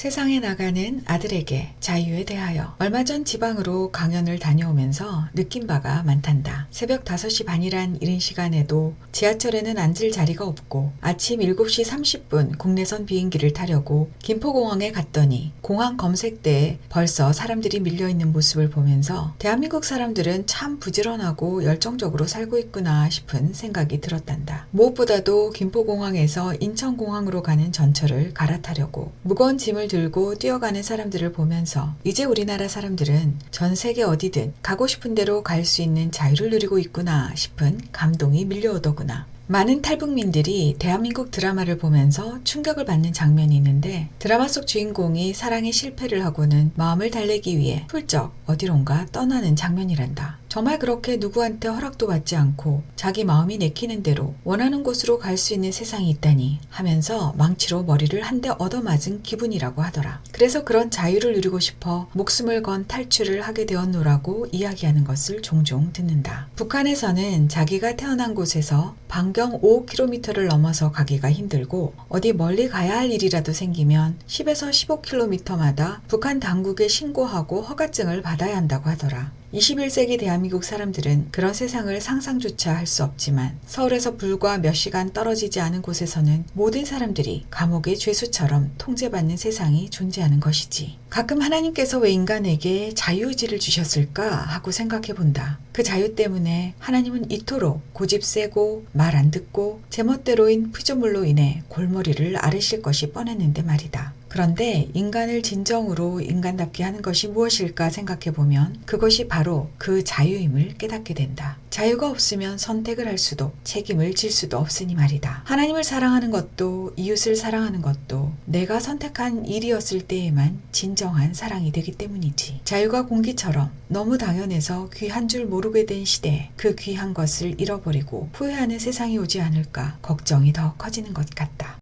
세상에 나가는 아들에게 자유에 대하여 얼마 전 지방으로 강연을 다녀오면서 느낀 바가 많단다. 새벽 5시 반이란 이른 시간에도 지하철에는 앉을 자리가 없고 아침 7시 30분 국내선 비행기를 타려고 김포공항에 갔더니 공항 검색대에 벌써 사람들이 밀려있는 모습을 보면서 대한민국 사람들은 참 부지런하고 열정적으로 살고 있구나 싶은 생각이 들었단다. 무엇보다도 김포공항에서 인천공항으로 가는 전철을 갈아타려고 무거운 짐을 들고 뛰어가는 사람들을 보면서 이제 우리나라 사람들은 전 세계 어디든 가고 싶은 대로 갈 수 있는 자유를 누리고 있구나 싶은 감동이 밀려오더구나. 많은 탈북민들이 대한민국 드라마를 보면서 충격을 받는 장면이 있는데 드라마 속 주인공이 사랑에 실패를 하고는 마음을 달래기 위해 훌쩍 어디론가 떠나는 장면이란다. 정말 그렇게 누구한테 허락도 받지 않고 자기 마음이 내키는 대로 원하는 곳으로 갈 수 있는 세상이 있다니 하면서 망치로 머리를 한 대 얻어맞은 기분이라고 하더라. 그래서 그런 자유를 누리고 싶어 목숨을 건 탈출을 하게 되었노라고 이야기하는 것을 종종 듣는다. 북한에서는 자기가 태어난 곳에서 반경 5km를 넘어서 가기가 힘들고 어디 멀리 가야 할 일이라도 생기면 10에서 15km마다 북한 당국에 신고하고 허가증을 받아야 한다고 하더라. 21세기 대한민국 사람들은 그런 세상을 상상조차 할 수 없지만 서울에서 불과 몇 시간 떨어지지 않은 곳에서는 모든 사람들이 감옥의 죄수처럼 통제받는 세상이 존재하는 것이지. 가끔 하나님께서 왜 인간에게 자유의지를 주셨을까 하고 생각해 본다. 그 자유 때문에 하나님은 이토록 고집 세고 말 안 듣고 제멋대로인 피조물로 인해 골머리를 앓으실 것이 뻔했는데 말이다. 그런데 인간을 진정으로 인간답게 하는 것이 무엇일까 생각해 보면 그것이 바로 그 자유임을 깨닫게 된다. 자유가 없으면 선택을 할 수도 책임을 질 수도 없으니 말이다. 하나님을 사랑하는 것도 이웃을 사랑하는 것도 내가 선택한 일이었을 때에만 진정한 사랑이 되기 때문이지. 자유가 공기처럼 너무 당연해서 귀한 줄 모르게 된 시대에 그 귀한 것을 잃어버리고 후회하는 세상이 오지 않을까 걱정이 더 커지는 것 같다.